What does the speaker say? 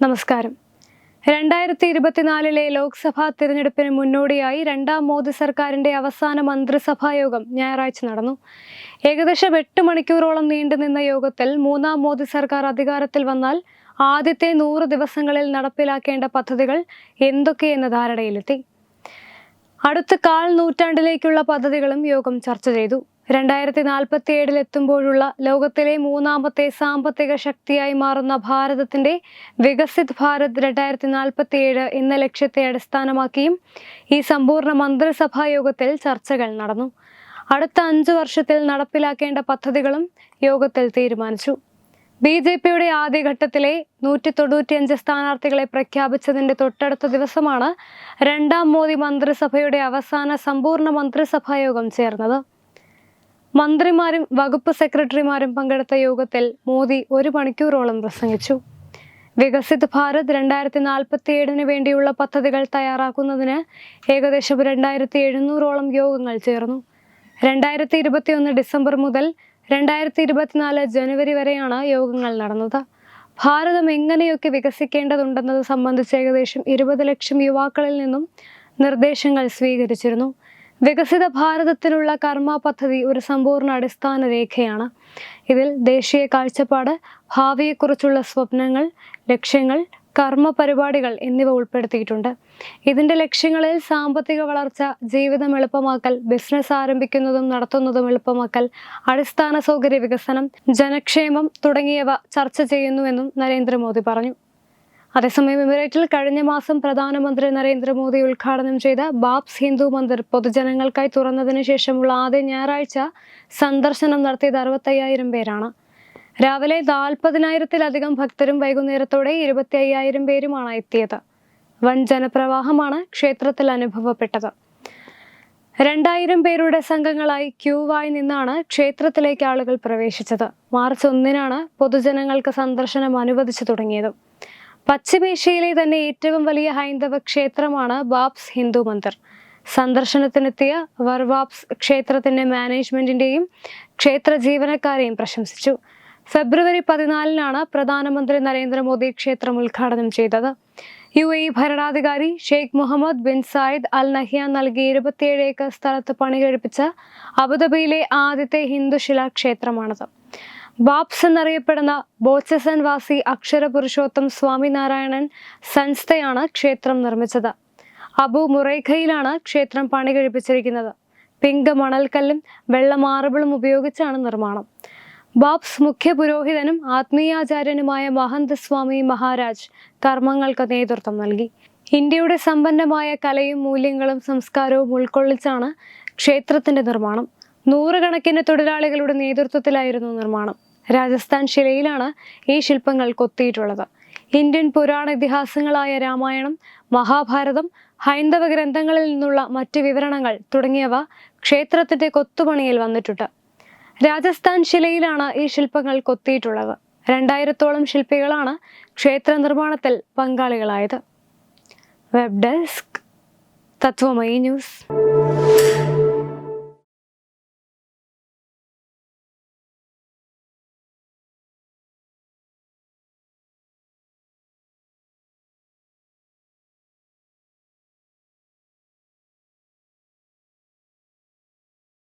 നമസ്കാരം. രണ്ടായിരത്തി ഇരുപത്തിനാലിലെ ലോക്സഭാ തിരഞ്ഞെടുപ്പിന് മുന്നോടിയായി രണ്ടാം മോദി സർക്കാരിന്റെ അവസാന മന്ത്രിസഭായോഗം ഞായറാഴ്ച നടന്നു. ഏകദേശം എട്ട് മണിക്കൂറോളം നീണ്ടുനിന്ന യോഗത്തിൽ മൂന്നാം മോദി സർക്കാർ അധികാരത്തിൽ വന്നാൽ ആദ്യത്തെ നൂറ് ദിവസങ്ങളിൽ നടപ്പിലാക്കേണ്ട പദ്ധതികൾ എന്തൊക്കെയെന്ന ധാരണയിലെത്തി. അടുത്ത കാൽ നൂറ്റാണ്ടിലേക്കുള്ള പദ്ധതികളും യോഗം ചർച്ച ചെയ്തു. രണ്ടായിരത്തി നാൽപ്പത്തി ഏഴിൽ എത്തുമ്പോഴുള്ള ലോകത്തിലെ മൂന്നാമത്തെ സാമ്പത്തിക ശക്തിയായി മാറുന്ന ഭാരതത്തിന്റെ വികസിത് ഭാരത് രണ്ടായിരത്തി നാൽപ്പത്തി ഏഴ് എന്ന ലക്ഷ്യത്തെ അടിസ്ഥാനമാക്കിയും ഈ സമ്പൂർണ മന്ത്രിസഭാ യോഗത്തിൽ ചർച്ചകൾ നടന്നു. അടുത്ത അഞ്ചു വർഷത്തിൽ നടപ്പിലാക്കേണ്ട പദ്ധതികളും യോഗത്തിൽ തീരുമാനിച്ചു. ബി ജെ പിയുടെ ആദ്യഘട്ടത്തിലെ നൂറ്റി തൊണ്ണൂറ്റിയഞ്ച് സ്ഥാനാർത്ഥികളെ പ്രഖ്യാപിച്ചതിന്റെ തൊട്ടടുത്ത ദിവസമാണ് രണ്ടാം മോദി മന്ത്രിസഭയുടെ അവസാന സമ്പൂർണ മന്ത്രിസഭാ യോഗം ചേർന്നത്. മന്ത്രിമാരും വകുപ്പ് സെക്രട്ടറിമാരും പങ്കെടുത്ത യോഗത്തിൽ മോദി ഒരു മണിക്കൂറോളം പ്രസംഗിച്ചു. വികസിത് ഭാരത് രണ്ടായിരത്തി നാൽപ്പത്തി ഏഴിന് വേണ്ടിയുള്ള പദ്ധതികൾ തയ്യാറാക്കുന്നതിന് ഏകദേശം രണ്ടായിരത്തി എഴുന്നൂറോളം യോഗങ്ങൾ ചേർന്നു. രണ്ടായിരത്തി ഇരുപത്തിയൊന്ന് ഡിസംബർ മുതൽ രണ്ടായിരത്തി ഇരുപത്തിനാല് ജനുവരി വരെയാണ് യോഗങ്ങൾ നടന്നത്. ഭാരതം എങ്ങനെയൊക്കെ വികസിക്കേണ്ടതുണ്ടെന്നത് സംബന്ധിച്ച് ഏകദേശം ഇരുപത് ലക്ഷം യുവാക്കളിൽ നിന്നും നിർദ്ദേശങ്ങൾ സ്വീകരിച്ചിരുന്നു. വികസിത ഭാരതത്തിനുള്ള കർമ്മ പദ്ധതി ഒരു സമ്പൂർണ അടിസ്ഥാന രേഖയാണ്. ഇതിൽ ദേശീയ കാഴ്ചപ്പാട് ഭാവിയെക്കുറിച്ചുള്ള സ്വപ്നങ്ങൾ ലക്ഷ്യങ്ങൾ കർമ്മ പരിപാടികൾ എന്നിവ ഉൾപ്പെടുത്തിയിട്ടുണ്ട്. ഇതിന്റെ ലക്ഷ്യങ്ങളിൽ സാമ്പത്തിക വളർച്ച ജീവിതം എളുപ്പമാക്കൽ ബിസിനസ് ആരംഭിക്കുന്നതും നടത്തുന്നതും എളുപ്പമാക്കൽ അടിസ്ഥാന സൗകര്യ വികസനം ജനക്ഷേമം തുടങ്ങിയവ ചർച്ച ചെയ്യുന്നുവെന്നും നരേന്ദ്രമോദി പറഞ്ഞു. അതേസമയം എമിറേറ്റിൽ കഴിഞ്ഞ മാസം പ്രധാനമന്ത്രി നരേന്ദ്രമോദി ഉദ്ഘാടനം ചെയ്ത ബാബ്സ് ഹിന്ദു മന്ദിർ പൊതുജനങ്ങൾക്കായി തുറന്നതിന് ശേഷമുള്ള ആദ്യ ഞായറാഴ്ച സന്ദർശനം നടത്തിയത് അറുപത്തയ്യായിരം പേരാണ്. രാവിലെ നാൽപ്പതിനായിരത്തിലധികം ഭക്തരും വൈകുന്നേരത്തോടെ ഇരുപത്തി അയ്യായിരം പേരുമാണ് എത്തിയത്. വൻ ജനപ്രവാഹമാണ് ക്ഷേത്രത്തിൽ അനുഭവപ്പെട്ടത്. രണ്ടായിരം പേരുടെ സംഘങ്ങളായി ക്യൂവായി നിന്നാണ് ക്ഷേത്രത്തിലേക്ക് ആളുകൾ പ്രവേശിച്ചത്. മാർച്ച് ഒന്നിനാണ് പൊതുജനങ്ങൾക്ക് സന്ദർശനം അനുവദിച്ചു തുടങ്ങിയത്. പശ്ചിമേഷ്യയിലെ തന്നെ ഏറ്റവും വലിയ ഹൈന്ദവ ക്ഷേത്രമാണ് ബാബ്സ് ഹിന്ദു മന്ദിർ. സന്ദർശനത്തിനെത്തിയ വർവാബ്സ് ക്ഷേത്രത്തിന്റെ മാനേജ്മെന്റിന്റെയും ക്ഷേത്ര ജീവനക്കാരെയും പ്രശംസിച്ചു. ഫെബ്രുവരി പതിനാലിനാണ് പ്രധാനമന്ത്രി നരേന്ദ്രമോദി ക്ഷേത്രം ഉദ്ഘാടനം ചെയ്തത്. യു എ ഭരണാധികാരി Sheikh Mohammed bin Zayed Al Nahyan നൽകിയ ഇരുപത്തിയേഴ് ഏക്കർ സ്ഥലത്ത് പണി കഴിപ്പിച്ച അബുദാബിയിലെ ആദ്യത്തെ ഹിന്ദു ശിലാക്ഷേത്രമാണത്. ബാബ്സ് എന്നറിയപ്പെടുന്ന ബോച്ചസൻ വാസി അക്ഷര പുരുഷോത്തം സ്വാമിനാരായണൻ സൻസ്ഥയാണ് ക്ഷേത്രം നിർമ്മിച്ചത്. അബു മുറൈഖയിലാണ് ക്ഷേത്രം പണി കഴിപ്പിച്ചിരിക്കുന്നത് പിങ്ക് മണൽക്കല്ലും വെള്ള മാർബിളും ഉപയോഗിച്ചാണ് നിർമ്മാണം. ബാബ്സ് മുഖ്യ പുരോഹിതനും ആത്മീയാചാര്യനുമായ മഹന്ത് സ്വാമി മഹാരാജ് കർമ്മങ്ങൾക്ക് നേതൃത്വം നൽകി. ഇന്ത്യയുടെ സമ്പന്നമായ കലയും മൂല്യങ്ങളും സംസ്കാരവും ഉൾക്കൊള്ളിച്ചാണ് ക്ഷേത്രത്തിന്റെ നിർമ്മാണം. നൂറുകണക്കിന് തൊഴിലാളികളുടെ നേതൃത്വത്തിലായിരുന്നു നിർമ്മാണം. രാജസ്ഥാൻ ശിലയിലാണ് ഈ ശില്പങ്ങൾ കൊത്തിയിട്ടുള്ളത്. ഇന്ത്യൻ പുരാണ ഇതിഹാസങ്ങളായ രാമായണം മഹാഭാരതം ഹൈന്ദവ ഗ്രന്ഥങ്ങളിൽ നിന്നുള്ള മറ്റ് വിവരണങ്ങൾ തുടങ്ങിയവ ക്ഷേത്രത്തിന്റെ കൊത്തുപണിയിൽ വന്നിട്ടുണ്ട്. രാജസ്ഥാൻ ശിലയിലാണ് ഈ ശില്പങ്ങൾ കൊത്തിയിട്ടുള്ളത്. രണ്ടായിരത്തോളം ശില്പികളാണ് ക്ഷേത്ര നിർമ്മാണത്തിൽ പങ്കാളികളായത്. Web desk Tatwamayi news